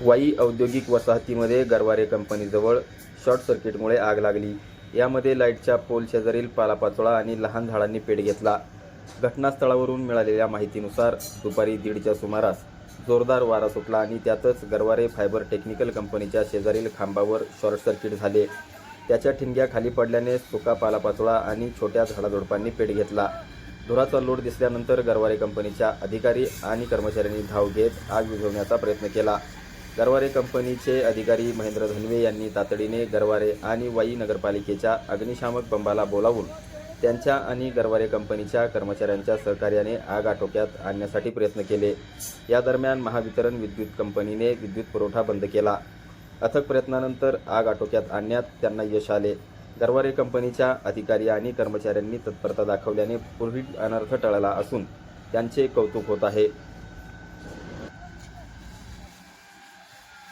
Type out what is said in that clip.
वाई औद्योगिक वसाहतीमध्ये गरवारे कंपनीजवळ शॉर्ट सर्किटमुळे आग लागली. यामध्ये लाईटच्या पोल शेजारील पालापाचोळा आणि लहान झाडांनी पेट घेतला. घटनास्थळावरून मिळालेल्या माहितीनुसार दुपारी दीडच्या सुमारास जोरदार वारा सुटला आणि त्यातच गरवारे फायबर टेक्निकल कंपनीच्या शेजारील खांबावर शॉर्ट सर्किट झाले. त्याच्या ठिणग्या खाली पडल्याने सुका पालापाचोळा आणि छोट्या झाडाझुडपांनी पेट घेतला. धुराचा लोड दिसल्यानंतर गरवारे कंपनीच्या अधिकारी आणि कर्मचाऱ्यांनी धाव घेत आग विझवण्याचा प्रयत्न केला. गरवारे कंपनीचे अधिकारी महेंद्र धनवे यांनी तातडीने गरवारे आणि वाई नगरपालिकेच्या अग्निशामक बंबाला बोलावून त्यांच्या आणि गरवारे कंपनीच्या कर्मचाऱ्यांच्या सहकार्याने आग आटोक्यात आणण्यासाठी प्रयत्न केले. या दरम्यान महावितरण विद्युत कंपनीने विद्युत पुरवठा बंद केला. अथक प्रयत्नानंतर आग आटोक्यात आणण्यात त्यांना यश आले. गरवारे कंपनीच्या अधिकारी आणि कर्मचाऱ्यांनी तत्परता दाखवल्याने पुढील अनर्थ टळला असून त्यांचे कौतुक होत आहे.